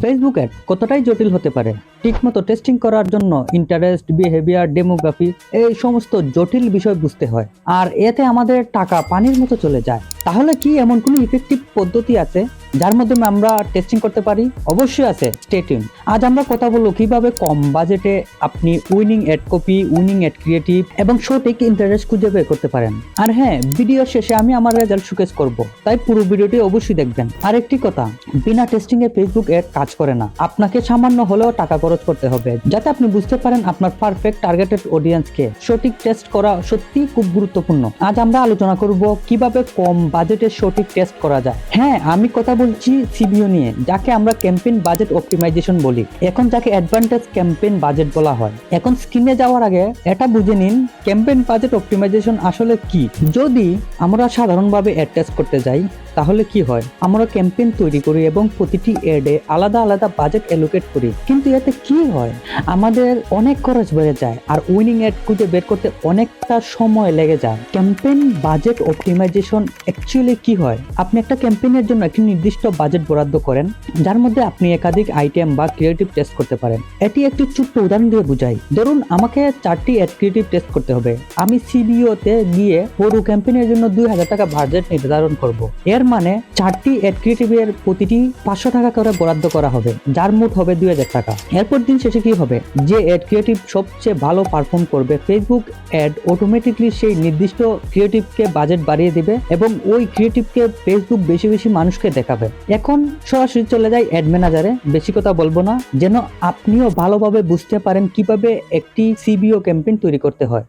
Facebook ad কতটাই জটিল হতে পারে? ঠিকমতো টেস্টিং করার জন্য ইন্টারেস্ট বিহেভিয়ার ডেমোগ্রাফি এই সমস্ত জটিল বিষয় বুঝতে হয়। আর এতে আমাদের টাকা পানির মতো চলে যায়। তাহলে কি এমন কোনো ইফেক্টিভ পদ্ধতি আছে? যার মাধ্যমে আমরা টেস্টিং করতে পারি, অবশ্যই আছে স্টেটিউন আজ আমরা কথা বলব কীভাবে কম বাজেটে আপনি winning ad copy winning ad creative এবং সঠিক ইন্টারেস্ট খুঁজে বের করতে পারেন। আর হ্যাঁ ভিডিও শেষে আমি আমার রেজাল্ট শোকেস করব। তাই পুরো ভিডিওটি অবশ্যই দেখবেন। আর একটি কথা, বিনা টেস্টিং এ ফেসবুক অ্যাড কাজ করে না। আপনাকে সামান্য হলেও টাকা খরচ করতে হবে, যাতে আপনি বুঝতে পারেন আপনার পারফেক্ট টার্গেটেড অডিয়েন্সকে সঠিক টেস্ট করা সত্যি খুব গুরুত্বপূর্ণ। আজ আমরা আলোচনা করব কীভাবে কম বাজেটে সঠিক টেস্ট করা যায়। হ্যাঁ আমি কথা বলছি সিবিও নিয়ে, যাকে আমরা ক্যাম্পেইন বাজেট অপটিমাইজেশন বলি। এখন যাকে অ্যাডভান্টেজ ক্যাম্পেইন বাজেট বলা হয়। এখন স্ক্রিনে যাওয়ার আগে এটা বুঝে নিন, ক্যাম্পেইন বাজেট অপটিমাইজেশন আসলে কি? যদি আমরা সাধারণভাবে অ্যাড টেস্ট করতে যাই তাহলে কি হয়? আমরা ক্যাম্পেইন তৈরি করি এবং প্রতিটি এডে আলাদা আলাদা বাজেট অ্যালোকেট করি। কিন্তু এতে কি হয়? আমাদের অনেক খরচ বেড়ে যায় আর উইনিং অ্যাড খুঁজে বের করতে অনেকটা সময় লেগে যায়। ক্যাম্পেইন বাজেট অপটিমাইজেশন অ্যাকচুয়ালি কি হয়? আপনি একটা ক্যাম্পেইনের জন্য একটি নির্দিষ্ট বাজেট বরাদ্দ করেন, যার মধ্যে আপনি একাধিক আইটেম বা ক্রিয়েটিভ টেস্ট করতে পারেন। এটি একটি ছোট্ট উদাহরণ দিয়ে বুঝাই। ধরুন, আমাকে চারটি অ্যাড ক্রিয়েটিভ টেস্ট করতে হবে। আমি সিবিও তে গিয়ে পুরো ক্যাম্পেইনের জন্য দুই হাজার টাকা বাজেট নির্ধারণ করব। এর মানে চারটি অ্যাড ক্রিয়েটিভের প্রতিটি পাঁচশো টাকা করে বরাদ্দ করা হবে, যার মোট হবে দুই হাজার টাকা। এরপর দিন শেষে কি হবে? যে অ্যাড ক্রিয়েটিভ সবচেয়ে ভালো পারফর্ম করবে ফেসবুক অ্যাড অটোমেটিকলি সেই নির্দিষ্ট ক্রিয়েটিভকে বাজেট বাড়িয়ে দিবে এবং ওই ক্রিয়েটিভকে ফেসবুক বেশি বেশি মানুষকে দেখাবে। এখন সরাসরি চলে যায় অ্যাড ম্যানেজারে বেশি কথা বলব না, যেন আপনিও ভালোভাবে বুঝতে পারেন কীভাবে একটি সিবিও ক্যাম্পেইন তৈরি করতে হয়।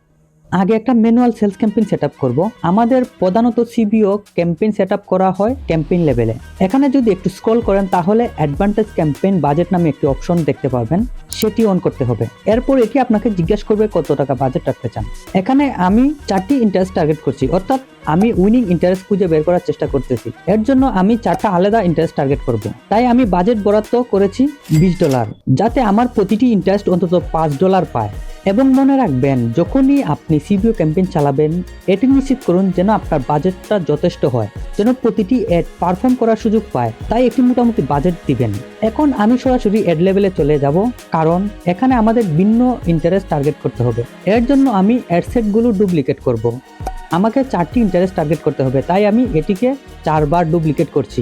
আগে একটা manual sales campaign set up করব। আমাদের প্রধানত সিবিও ক্যাম্পেইন সেট আপ করা হয় ক্যাম্পেইন লেভেলে এখানে যদি একটু স্ক্রল করেন, তাহলে অ্যাডভান্টেজ ক্যাম্পেইন বাজেট নামে একটি অপশন দেখতে পারবেন। সেটি অন করতে হবে। এরপর এটি আপনাকে জিজ্ঞেস করবে, কত টাকা বাজেট রাখতে চান। এখানে আমি চারটি ইন্টারেস্ট টার্গেট করছি। অর্থাৎ আমি উইনিং ইন্টারেস্ট খুঁজে বের করার চেষ্টা করতেছি। এর জন্য আমি চারটা আলাদা ইন্টারেস্ট টার্গেট করব। তাই আমি বাজেট বরাদ্দ করেছি বিশ ডলার যাতে আমার প্রতিটি ইন্টারেস্ট অন্তত পাঁচ ডলার পায়। এবং মনে রাখবেন, যখনই আপনি সিবিও ক্যাম্পেইন চালাবেন, এটি নিশ্চিত করুন যেন আপনার বাজেটটা যথেষ্ট হয়, যেন প্রতিটি অ্যাড পারফর্ম করার সুযোগ পায়। তাই একটি মোটামুটি বাজেট দিবেন। এখন আমি সরাসরি অ্যাড লেভেলে চলে যাব, কারণ এখানে আমাদের ভিন্ন ইন্টারেস্ট টার্গেট করতে হবে। এর জন্য আমি অ্যাডসেটগুলো ডুপ্লিকেট করব। আমাকে চারটি ইন্টারেস্ট টার্গেট করতে হবে, তাই আমি এটিকে চারবার ডুপ্লিকেট করছি।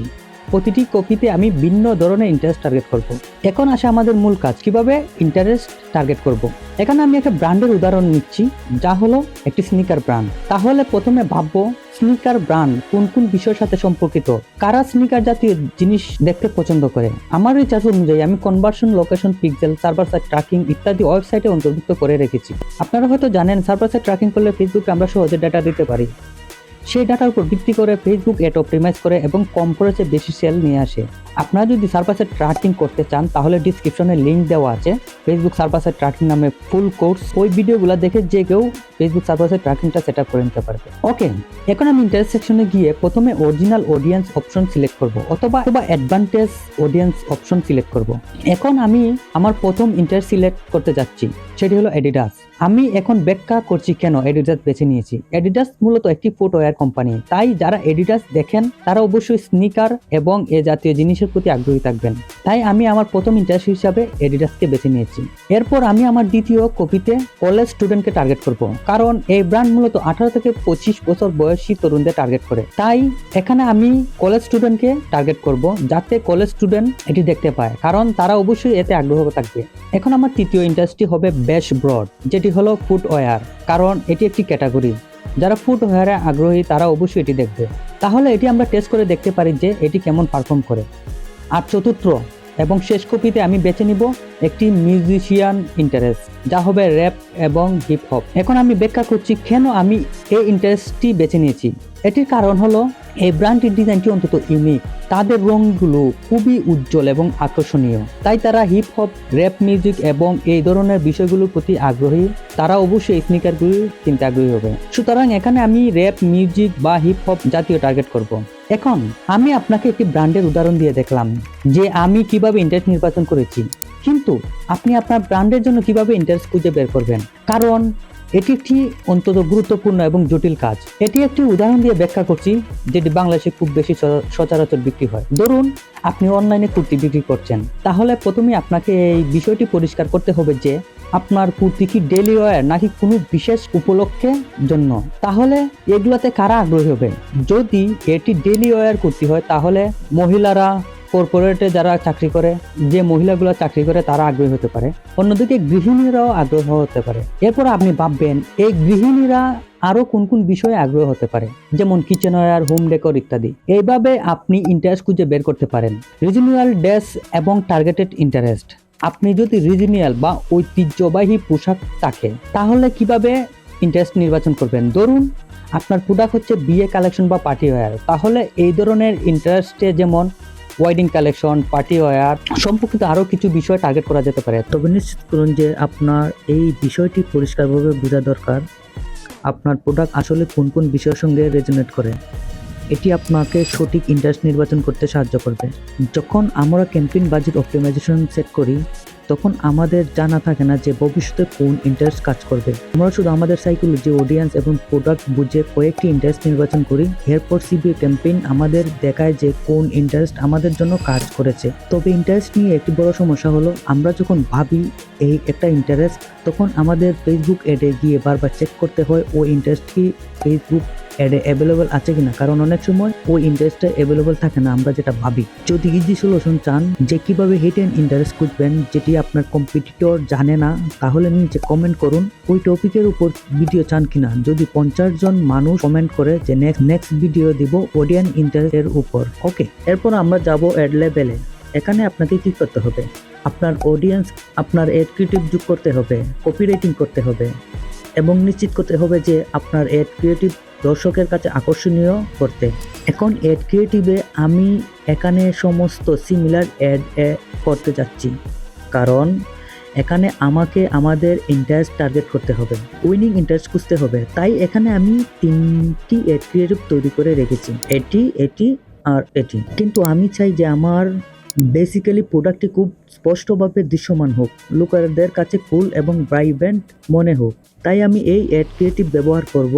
প্রতিটি কপিতে আমি ভিন্ন ধরনের ইন্টারেস্ট টার্গেট করব। এখন আসে আমাদের মূল কাজ, কীভাবে ইন্টারেস্ট টার্গেট করব। এখানে আমি একটা ব্র্যান্ডের উদাহরণ নিচ্ছি, যা হলো একটি স্নিকার ব্র্যান্ড তাহলে প্রথমে ভাববো স্নিকার ব্র্যান্ড কোন কোন বিষয়ের সাথে সম্পর্কিত? কারা স্নিকার জাতীয় জিনিস দেখতে পছন্দ করে? আমার রিচার্জ অনুযায়ী আমি conversion location pixel server side tracking ইত্যাদি ওয়েবসাইটে অন্তর্ভুক্ত করে রেখেছি। আপনারা হয়তো জানেন সার্ভার সাইড ট্র্যাকিং করলে ফেসবুকে আমরা সহজে ডাটা দিতে পারি। সেই ডাটার উপর ভিত্তি করে ফেসবুক এট অপটিমাইজ করে এবং কম খরচে বেশি সেল নিয়ে আসে। আপনারা যদি সার্ভাসের ট্র্যাকিং করতে চান, তাহলে ডিসক্রিপশনে লিঙ্ক দেওয়া আছে। ফেসবুক সার্ভাসের ট্র্যাকিং নামে ফুল কোর্স ওই ভিডিওগুলো দেখে যে কেউ ফেসবুক সার্ভাসের ট্র্যাকিংটা সেট করে নিতে পারবে। ওকে এখন আমি ইন্টারেস্ট সেকশনে গিয়ে প্রথমে অরিজিনাল অডিয়েন্স অপশন সিলেক্ট করব, অথবা অথবা অ্যাডভান্টেজ অডিয়েন্স অপশন সিলেক্ট করব। এখন আমি আমার প্রথম ইন্টারেস্ট সিলেক্ট করতে যাচ্ছি, সেটি হলো এডিডাস আমি এখন ব্যাখ্যা করছি কেন এডিডাস বেছে নিয়েছি। এডিডাস মূলত একটি ফুটওয়্যার কোম্পানি তাই যারা এডিডাস দেখেন, তারা অবশ্যই স্নিকার এবং এ জাতীয় জিনিসের প্রতি আগ্রহী থাকবেন। তাই আমি আমার প্রথম ইন্টারেস্ট হিসাবে এডিডাসকে বেছে নিয়েছি। এরপর আমি আমার দ্বিতীয় কপিতে কলেজ স্টুডেন্টকে টার্গেট করব। কারণ এই ব্র্যান্ড মূলত আঠারো থেকে পঁচিশ বছর বয়সী তরুণদের টার্গেট করে। তাই এখানে আমি কলেজ স্টুডেন্টকে টার্গেট করব যাতে কলেজ স্টুডেন্ট এটি দেখতে পায়। কারণ তারা অবশ্যই এতে আগ্রহ থাকবে। এখন আমার তৃতীয় ইন্ডাস্ট্রি হবে বেশ ব্রড যেটি হলো ফুটওয়্যার কারণ এটি একটি ক্যাটাগরি যারা ফুটওয়্যারে আগ্রহী তারা অবশ্যই এটি দেখবে। তাহলে এটি আমরা টেস্ট করে দেখতে পারি যে এটি কেমন পারফর্ম করে। আর চতুর্থ এবং শেষ কপিতে আমি বেছে নিব একটি মিউজিশিয়ান ইন্টারেস্ট যা হবে র্যাপ এবং হিপ হপ এখন আমি ব্যাখ্যা করছি কেন আমি এই ইন্টারেস্টটি বেছে নিয়েছি। এটির কারণ হলো, এই ব্র্যান্ডটির ডিজাইনটি অন্তত ইউনিক তাদের রংগুলো খুবই উজ্জ্বল এবং আকর্ষণীয়। তাই তারা হিপ হপ র্যাপ মিউজিক এবং এই ধরনের বিষয়গুলোর প্রতি আগ্রহী। তারা অবশ্যই স্নিকারগুলি কিনতে আগ্রহী হবে। সুতরাং এখানে আমি র্যাপ মিউজিক বা হিপ হপ জাতীয় টার্গেট করব। এখন আমি আপনাকে একটি ব্র্যান্ডের উদাহরণ দিয়ে দেখলাম, যে আমি কীভাবে ইন্টারেস্ট নির্বাচন করেছি। কিন্তু আপনি আপনার ব্র্যান্ডের জন্য কীভাবে ইন্টারেস্ট খুঁজে বের করবেন? কারণ এটি একটি অন্তত গুরুত্বপূর্ণ এবং জটিল কাজ। এটি একটি উদাহরণ দিয়ে ব্যাখ্যা করছি, যেটি বাংলাদেশে খুব বেশি সচরাচর বিক্রি হয়। ধরুন, আপনি অনলাইনে কুর্তি বিক্রি করছেন। তাহলে প্রথমে আপনাকে এই বিষয়টি পরিষ্কার করতে হবে যে, আপনার কুর্তি কি ডেলি ওয়ার নাকি কোনো বিশেষ উপলক্ষে জন্য? তাহলে এগুলোতে কারা আগ্রহী হবে? যদি এটি ডেলি ওয়ার কুর্তি হয়, তাহলে মহিলারা কর্পোরেটে যারা চাকরি করে, যে মহিলাগুলো চাকরি করে, তারা আগ্রহী হতে পারে। অন্যদিকে গৃহিণীরাও আগ্রহ হতে পারে। এরপর আপনি ভাববেন, এই গৃহিণীরা আরও কোন কোন বিষয়ে আগ্রহ হতে পারে? যেমন কিচেন ওয়্যার হোম ডেকোর ইত্যাদি। এইভাবে আপনি ইন্টারেস্ট খুঁজে বের করতে পারেন। রিজনাল ড্রেস এবং টার্গেটেড ইন্টারেস্ট আপনি যদি রিজনিয়াল বা ঐতিহ্যবাহী পোশাক থাকে তাহলে কীভাবে ইন্টারেস্ট নির্বাচন করবেন? ধরুন, আপনার প্রোডাক্ট হচ্ছে বিয়ে কালেকশন বা পার্টি ওয়্যার তাহলে এই ধরনের ইন্টারেস্টে যেমন ওয়েডিং কালেকশন পার্টি ওয়্যার সম্পর্কিত আরও কিছু বিষয় টার্গেট করা যেতে পারে। তবে নিশ্চিত করুন যে আপনার এই বিষয়টি পরিষ্কারভাবে বোঝা দরকার। আপনার প্রোডাক্ট আসলে কোন কোন বিষয়ের সঙ্গে রেজনেট করে। এটি আপনাকে সঠিক ইন্টারেস্ট নির্বাচন করতে সাহায্য করবে। যখন আমরা ক্যাম্পেইন বাজেট অপটিমাইজেশন সেট করি তখন আমাদের জানা থাকে না যে ভবিষ্যতে কোন ইন্টারেস্ট কাজ করবে। আমরা শুধু আমাদের সাইকোলজি অডিয়েন্স এবং প্রোডাক্ট বুঝে কয়েকটি ইন্টারেস্ট নির্বাচন করি। এরপর সিবিএ ক্যাম্পেইন আমাদের দেখায় যে কোন ইন্টারেস্ট আমাদের জন্য কাজ করেছে। তবে ইন্টারেস্ট নিয়ে একটি বড় সমস্যা হলো, আমরা যখন ভাবি এই একটা ইন্টারেস্ট তখন আমাদের ফেসবুক অ্যাডে গিয়ে বারবার চেক করতে হয়, ও ইন্টারেস্ট কি ফেসবুক অ্যাডে অ্যাভেলেবল আছে কিনা? কারণ অনেক সময় ওই ইন্টারেস্টটা অ্যাভেলেবল থাকে না, আমরা যেটা ভাবি। যদি ইজি সলিউশন চান যে কীভাবে হিডেন ইন্টারেস্ট খুঁজবেন, যেটি আপনার কম্পিটিটর জানে না, তাহলে নিচে কমেন্ট করুন। ওই টপিকের উপর ভিডিও চান কিনা? যদি পঞ্চাশ জন মানুষ কমেন্ট করে যে নেক্সট নেক্সট ভিডিও দিব অডিয়ান ইন্টারেস্টের উপর ওকে এরপর আমরা যাব অ্যাড লেভেলে এখানে আপনাকে কি করতে হবে? আপনার অডিয়েন্স আপনার এড ক্রিয়েটিভ যোগ করতে হবে কপি রাইটিং করতে হবে। এবং নিশ্চিত করতে হবে যে আপনার এড ক্রিয়েটিভ দর্শকের কাছে আকর্ষণীয় করতে। এখন এড ক্রিয়েটিভে আমি এখানে সমস্ত সিমিলার অ্যাড করতে যাচ্ছি। কারণ এখানে আমাকে আমাদের ইন্টারেস্ট টার্গেট করতে হবে উইনিং ইন্টারেস্ট খুঁজতে হবে। তাই এখানে আমি তিনটি এড ক্রিয়েটিভ তৈরি করে রেখেছি, এটি এটি আর এটি। কিন্তু আমি চাই যে আমার বেসিক্যালি প্রোডাক্টটি খুব স্পষ্টভাবে দৃশ্যমান হোক লোকেদের কাছে কুল এবং ব্রাইভেন্ট মনে হোক। তাই আমি এই অ্যাড ক্রিয়েটিভ ব্যবহার করব,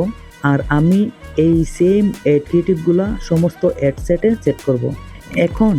আর আমি এই সেম অ্যাড ক্রিয়েটিভগুলো সমস্ত অ্যাড সেটে সেট করব। এখন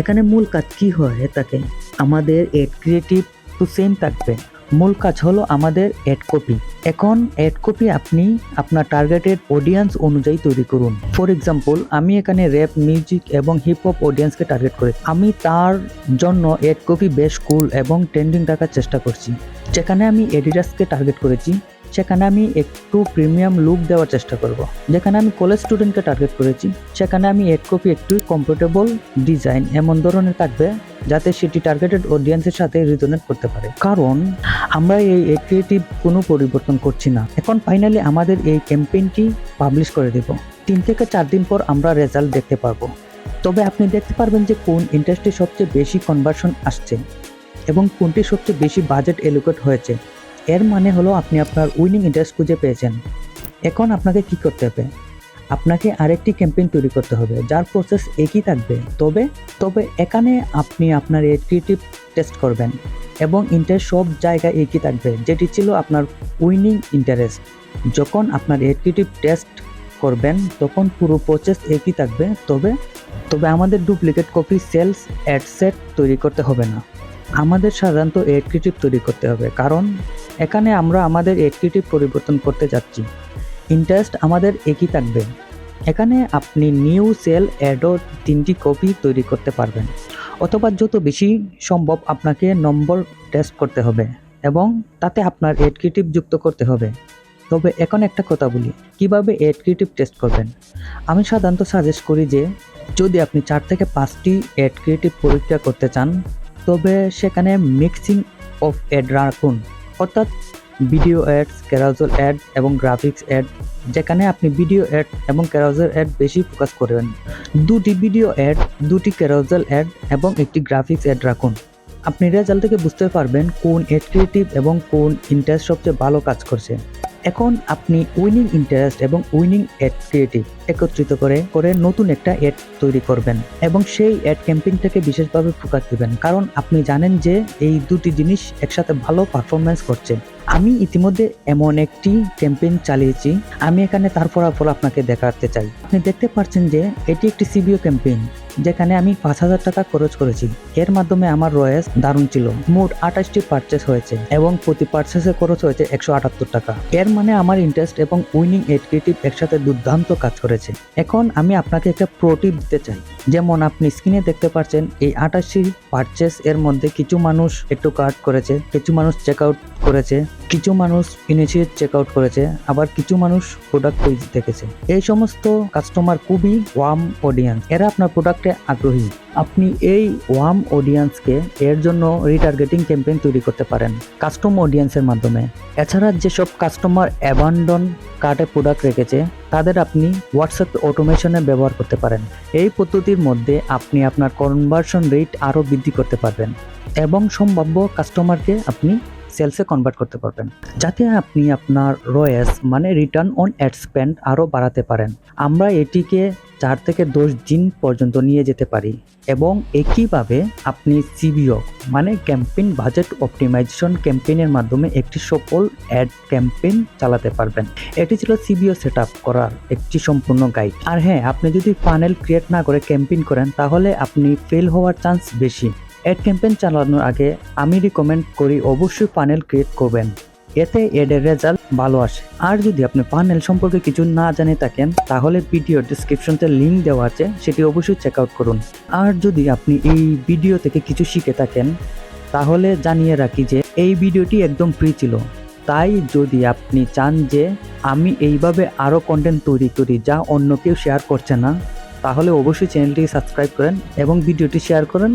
এখানে মূল কাজ কী হয় তাকে? আমাদের অ্যাড ক্রিয়েটিভ তো সেম থাকবে। মূল কাজ হলো আমাদের অ্যাড কপি এখন অ্যাড কপি আপনি আপনার টার্গেটেড অডিয়েন্স অনুযায়ী তৈরি করুন। ফর এক্সাম্পল আমি এখানে র্যাপ মিউজিক এবং হিপ হপ অডিয়েন্সকে টার্গেট করি। আমি তার জন্য অ্যাড কপি বেশ কুল এবং ট্রেন্ডিং রাখার চেষ্টা করছি। যেখানে আমি এডিডাসকে টার্গেট করেছি, সেখানে আমি একটু প্রিমিয়াম লুক দেওয়ার চেষ্টা করব। যেখানে আমি কলেজ স্টুডেন্টকে টার্গেট করেছি, সেখানে আমি এড কপি একটু কমফোর্টেবল ডিজাইন এমন ধরনের থাকবে যাতে সেটি টার্গেটেড অডিয়েন্সের সাথে রিজনেট করতে পারে। কারণ আমরা এই ক্রিয়েটিভ কোনো পরিবর্তন করছি না। এখন ফাইনালি আমাদের এই ক্যাম্পেইনটি পাবলিশ করে দেব। তিন থেকে চার দিন পর আমরা রেজাল্ট দেখতে পারব। তবে আপনি দেখতে পারবেন যে কোন ইন্ডাস্ট্রি সবচেয়ে বেশি কনভার্সন আসছে এবং কোনটি সবচেয়ে বেশি বাজেট এলোকেট হয়েছে। এর মানে হলো আপনি আপনার উইনিং ইন্টারেস্ট খুঁজে পেয়েছেন। এখন আপনাকে কি করতে হবে? আপনাকে আরেকটি ক্যাম্পেইন তৈরি করতে হবে, যার প্রসেস একই থাকবে। তবে তবে এখানে আপনি আপনার ক্রিয়েটিভ টেস্ট করবেন এবং ইন্টারেস্ট সব জায়গায় একই থাকবে, যেটি ছিল আপনার উইনিং ইন্টারেস্ট যখন আপনার ক্রিয়েটিভ টেস্ট করবেন, তখন পুরো প্রসেস একই থাকবে, তবে তবে আমাদের duplicate copy sales ad set তৈরি করতে হবে না। আমাদের সাধারণত ক্রিয়েটিভ তৈরি করতে হবে, কারণ এখানে আমরা আমাদের ক্রিয়েটিভ পরিবর্তন করতে যাচ্ছি। ইন্টারেস্ট আমাদের একই থাকবে। এখানে আপনি নিউ সেল অ্যাডও তিনটি কপি তৈরি করতে পারবেন। অথবা যত বেশি সম্ভব আপনাকে নম্বর টেস্ট করতে হবে এবং তাতে আপনার এড যুক্ত করতে হবে। তবে এখন একটা কথা বলি, কীভাবে এড ক্রিয়েটিভ টেস্ট করবেন? আমি সাধারণত সাজেস্ট করি যে, যদি আপনি চার থেকে পাঁচটি এড ক্রিয়েটিভ পরীক্ষা করতে চান, তবে সেখানে মিক্সিং অফ অ্যাড রাখুন। অর্থাৎ ভিডিও অ্যাডস ক্যারাজল অ্যাড এবং গ্রাফিক্স অ্যাড, যেখানে আপনি ভিডিও অ্যাড এবং ক্যারাজল অ্যাড বেশি ফোকাস করবেন। দুটি ভিডিও অ্যাড, দুটি ক্যারাজল অ্যাড এবং একটি গ্রাফিক্স অ্যাড রাখুন। আপনি রেজাল্ট থেকে বুঝতে পারবেন কোন এড ক্রিয়েটিভ এবং কোন ইন্টারেস্ট সবচেয়ে ভালো কাজ করছে। এখন আপনি উইনিং ইন্টারেস্ট এবং উইনিং এড ক্রিয়েটিভ একত্রিত করে করে নতুন একটা এড তৈরি করবেন এবং সেই অ্যাড ক্যাম্পেইনটাকে বিশেষভাবে ফোকাস দিবেন। কারণ আপনি জানেন যে এই দুটি জিনিস একসাথে ভালো পারফরমেন্স করছে। আমি ইতিমধ্যে এমন একটি ক্যাম্পেইন চালিয়েছি। আমি এখানে তার ফলাফল আপনাকে দেখাতে চাই। আপনি দেখতে পাচ্ছেন যে এটি একটি সিবিও ক্যাম্পেইন যেখানে আমি পাঁচ হাজার টাকা খরচ করেছি। এর মাধ্যমে আমার রয়েস দারুণ ছিল। মোট আঠাশটি পারচেস হয়েছে এবং প্রতি পারচেসে খরচ হয়েছে একশো আটাত্তর টাকা। এর মানে আমার ইন্টারেস্ট এবং উইনিং এডক্রিয়েটিভ একসাথে দুর্দান্ত কাজ করেছে। এখন আমি আপনাকে একটা প্রোটিপ দিতে চাই। যেমন আপনি স্ক্রিনে দেখতে পাচ্ছেন এই আটাশি পারচেস এর মধ্যে কিছু মানুষ একটু কার্ড করেছে, কিছু মানুষ চেক আউট করেছে, কিছু মানুষ ইনিশিয়েট চেক আউট করেছে, আবার কিছু মানুষ প্রোডাক্ট পেজ দেখেছে। এই সমস্ত কাস্টমার খুবই ওয়ার্ম অডিয়েন্স এরা আপনার প্রোডাক্টে আগ্রহী। আপনি এই ওয়ার্ম অডিয়েন্সকে এর জন্য রিটার্গেটিং ক্যাম্পেইন তৈরি করতে পারেন কাস্টম অডিয়েন্সের মাধ্যমে। এছাড়া যেসব কাস্টমার অ্যাবান্ডন কার্টে প্রোডাক্ট রেখেছে, তাদের আপনি হোয়াটসঅ্যাপ অটোমেশনে ব্যবহার করতে পারেন। এই পদ্ধতির মধ্যে আপনি আপনার কনভার্সন রেট আরও বৃদ্ধি করতে পারবেন এবং সম্ভাব্য কাস্টমারকে আপনি সেলসে কনভার্ট করতে পারবেন। যাতে আপনি আপনার রয়েস মানে রিটার্ন অন অ্যাড স্পেন্ড আরও বাড়াতে পারেন। আমরা এটিকে চার থেকে দশ দিন পর্যন্ত নিয়ে যেতে পারি এবং একইভাবে আপনি সিবিও মানে ক্যাম্পেইন বাজেট অপটিমাইজেশন ক্যাম্পেইনের মাধ্যমে একটি সফল অ্যাড ক্যাম্পেইন চালাতে পারবেন। এটি ছিল সিবিও সেট করার একটি সম্পূর্ণ গাইড আর হ্যাঁ আপনি যদি ফানেল ক্রিয়েট না করে ক্যাম্পেইন করেন, তাহলে আপনি ফেল হওয়ার চান্স বেশি। অ্যাড ক্যাম্পেইন চালানোর আগে আমি রিকমেন্ড করি অবশ্যই ফানেল ক্রিয়েট করবেন। এতে এডের রেজাল্ট ভালো আসে। আর যদি আপনি ফানেল সম্পর্কে কিছু না জানে থাকেন, তাহলে ভিডিও ডিসক্রিপশনতে লিঙ্ক দেওয়া আছে, সেটি অবশ্যই চেক আউট করুন। আর যদি আপনি এই ভিডিও থেকে কিছু শিখে থাকেন, তাহলে জানিয়ে রাখি যে এই ভিডিওটি একদম ফ্রি ছিল। তাই যদি আপনি চান যে আমি এইভাবে আরও কন্টেন্ট তৈরি করি যা অন্য কেউ শেয়ার করছে না, তাহলে অবশ্যই চ্যানেলটি সাবস্ক্রাইব করেন এবং ভিডিওটি শেয়ার করেন।